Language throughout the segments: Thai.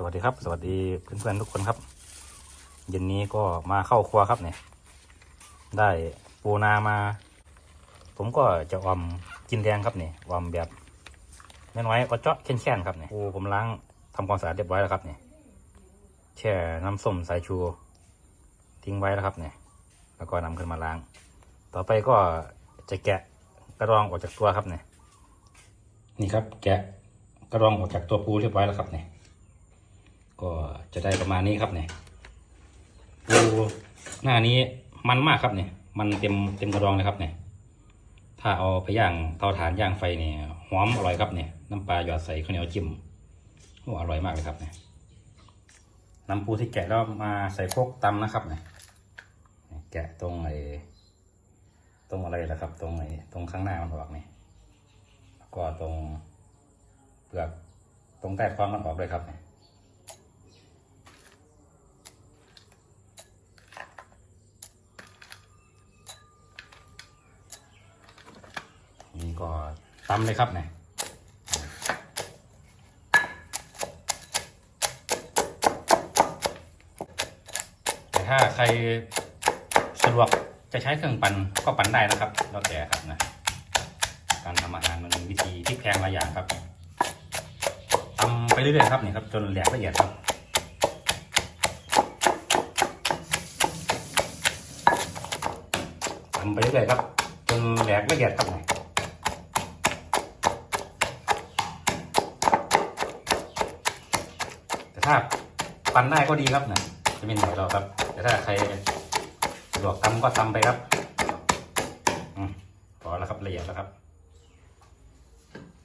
สวัสดีครับ สวัสดีเพื่อนๆทุกคนครับ เย็นนี้ก็มาเข้าครัวครับเนี่ย ได้ปูนามา ผมก็จะออมกินแดงครับเนี่ยออมแบบน้อยๆก็เจาะแค่นๆครับเนี่ยปูผมล้างทำความสะอาดเรียบร้อยแล้วครับเนี่ยแช่น้ำส้มสายชู ทิ้งไว้แล้วครับเนี่ย แล้วก็นำขึ้นมาล้าง ต่อไปก็จะแกะกระรองออกจากตัวครับเนี่ยนี่ครับ แกะกระรองออกจากตัวปูเรียบร้อยแล้วครับเนี่ย จะได้ประมาณนี้ครับเนี่ยปูหน้านี้มันมากครับเนี่ยมันเต็มเต็มกระดองเลยครับเนี่ยถ้าเอาไปย่างเตาถ่านย่างไฟเนี่ยหอมอร่อยครับเนี่ยน้ำปลาหยอดใส่ข้าวเหนียวจิ้มโอ้อร่อยมากเลยครับเนี่ยน้ำปูที่แกะแล้วมาใส่โคกตำนะครับเนี่ยแกะตรงไอ้ตรงอะไรล่ะครับ ตรงไอ้ตรงข้างหน้ามันออกเนี่ยแล้วก็ตรงเปลือกตรงใต้ท้องมันออกด้วยครับเนี่ย นี่ก็ ตำเลยครับเนี่ยแต่ถ้าใครสะดวกจะใช้เครื่องปั่นก็ปั่นได้นะครับ แล้วแต่ครับนะ การทำอาหารมันมีวิธีพลิกแพงหลายอย่างครับตำไปเรื่อยๆครับนี่ครับจนแหลกละเอียดครับทำไปเรื่อยๆครับจนแหลกละเอียดครับเนี่ยแต่ ถ้าปั่นได้ก็ดีครับนี่ยจะเป็นแบบเราครับ แต่ถ้าใครสะดวกทำก็ทำไปครับอพอแล้วครับละเอียดแล้วครับ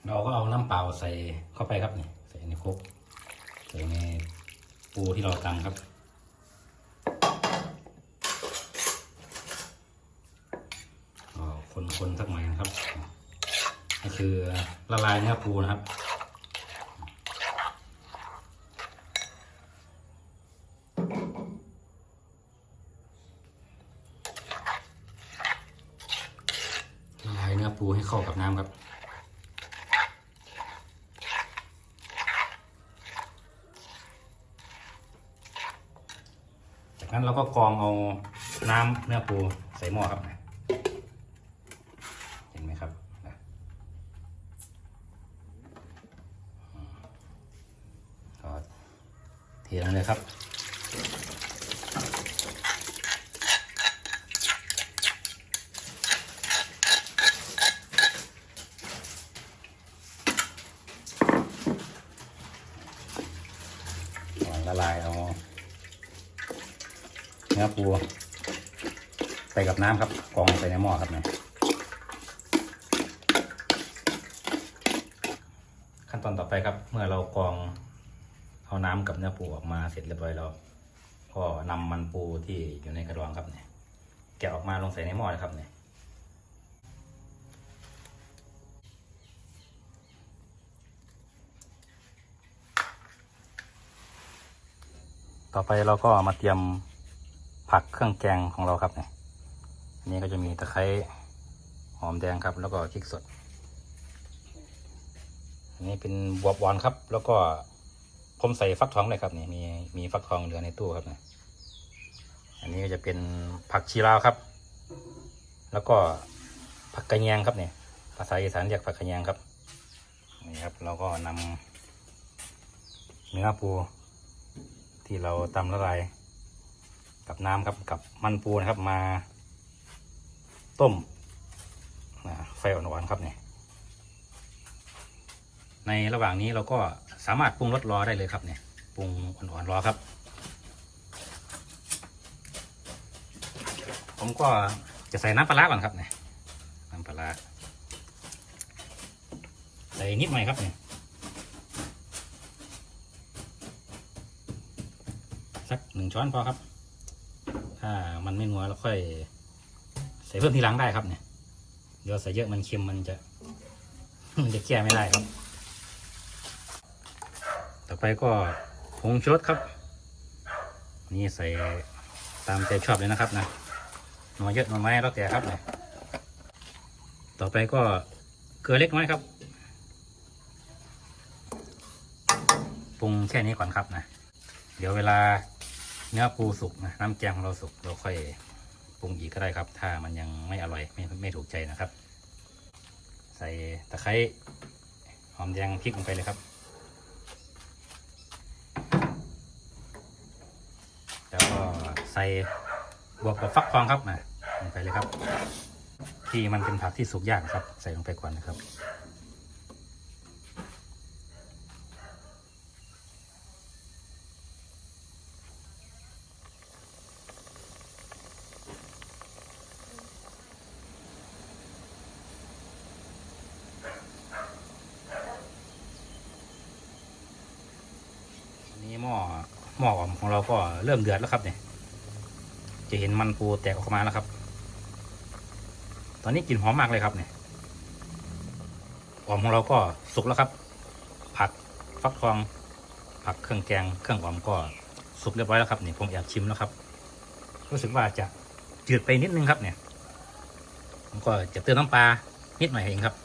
เราก็เอาน้ำเปล่าใส่เข้าไปครับนี่ใส่ในครกใส่ในปูที่เราตำครับคนๆสักหน่อยนะครับนี่คือละลายเนื้อปูนะครับ ละลาย เข้ากับน้ำครับ จากนั้นเราก็กรองเอาน้ำเนื้อปูใส่หม้อครับเห็นไหมครับก็เทลงเลยครับ ละลายเอาเนื้อปูไปกับน้ำครับกรองใส่ในหม้อครับเนี่ยขั้นตอนต่อไปครับ เมื่อเรากรองเอาน้ำกับเนื้อปูออกมาเสร็จเรียบร้อยแล้วก็นำมันปูที่อยู่ในกระดองครับเนี่ยแกะออกมาลงใส่ในหม้อเลยครับเนี่ย ต่อไปเราก็มาเตรียมผักเครื่องแกงของเราครับเนี่ยอันนี้ก็จะมีตะไคร้หอมแดงครับ แล้วก็พริกสด อันนี้เป็นบวบหวานครับ แล้วก็ผมใส่ฟักทองเลยครับนี่มีมีฟักทองเหลือในตู้ครับเนี่ยอันนี้ก็จะเป็นผักชีลาวครับ แล้วก็ผักกระเยงครับเนี่ยภาษาอีสานเรียกผักกระเยงครับนี่ครับเราก็นำเนื้อปู ที่เราตำละลายกับน้ำครับกับมันปูนะครับมาต้มนะไฟอ่อนๆครับเนี่ยในระหว่างนี้เราก็สามารถปรุงรสรอได้เลยครับเนี่ยปรุงอ่อนๆรอครับ ผมก็จะใส่น้ำปลาก่อนครับเนี่ยน้ำปลาใส่นิดหน่อยครับเนี่ยสัก หนึ่งช้อนพอครับ ถ้ามันไม่นัวเราค่อย ใส่เพิ่มทีหลังได้ครับเนี่ย เดี๋ยวใส่เยอะมันเค็มมันจะ มันจะแก้ไม่ได้ครับ ต่อไปก็ผงชูรสครับ นี่ใส่ตามใจชอบเลยนะครับนะหน่อยเยอะหน่อยไหมแล้วแต่ครับเนี่ยต่อไปก็เกลือเล็กน้อยครับผรุงแค่นี้ก่อนครับนะ เดี๋ยวเวลา เนื้อปูสุกนะน้ำแกงของเราสุกเราค่อยปรุงอีกก็ได้ครับ ถ้ามันยังไม่อร่อยไม่ไม่ถูกใจนะครับ ใส่ตะไคร้หอมแดงพริกลงไปเลยครับ แล้วก็ใส่บวกกับฟักทองครับนะลงไปเลยครับ ที่มันเป็นผักที่สุกยากครับ ใส่ลงไปก่อนนะครับ อันนี้หม้อห ม้ออ่อมของเราก็เริ่มเดือดแล้วครับเนี่ย จะเห็นมันปูแตกออกมาแล้วครับ ตอนนี้กลิ่นหอมมากเลยครับเนี่ยอ่อมของเราก็สุกแล้วครับ ผักฟักทอง ผักเครื่องแกง เครื่องอ่อมก็สุกเรียบร้อยแล้วครับเนี่ยผมแอบชิมแล้วครับ รู้สึกว่าจะจืดไปนิดนึงครับเนี่ยผมก็จะเติมน้ำปลานิดหน่อยเองครับ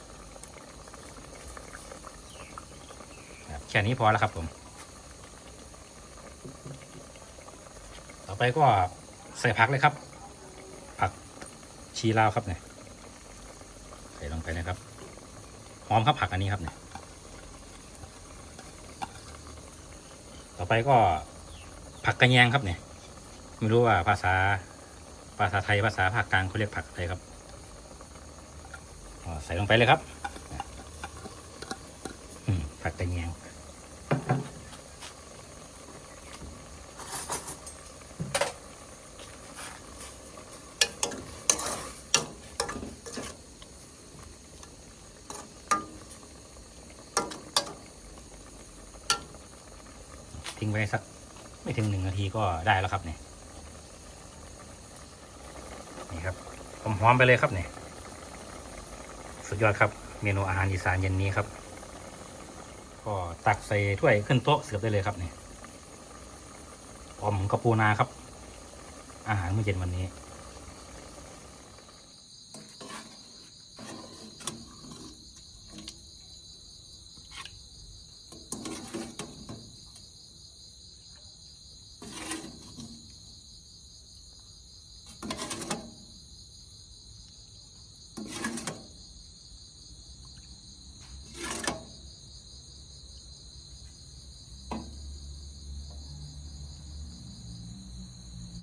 แค่นี้พอแล้วครับผม ต่อ ไปก็ใส่ผักเลยครับ ผักชีลาวครับเนี่ยใส่ลงไปนะครับหอมครับผักอันนี้ครับเนี่ยต่อไปก็ผักกระแยงครับเนี่ยไม่รู้ว่าภาษาภาษาไทยภาษาภาคกลางเขาเรียกผักอะไรครับใส่ลงไปเลยครับผักกระแยง งไว้สักไม่ถึงหนึ่งนาทีก็ได้แล้วครับเนี่ยนี่ครับผมหอมไปเลยครับเนี่ยสุดยอดครับ เมนูอาหารอีสานเย็นนี้ครับ ก็ตักใส่ถ้วยขึ้นโต๊ะเสิร์ฟได้เลยครับเนี่ยออมกระปูนาครับ อาหารมื้อเย็นวันนี้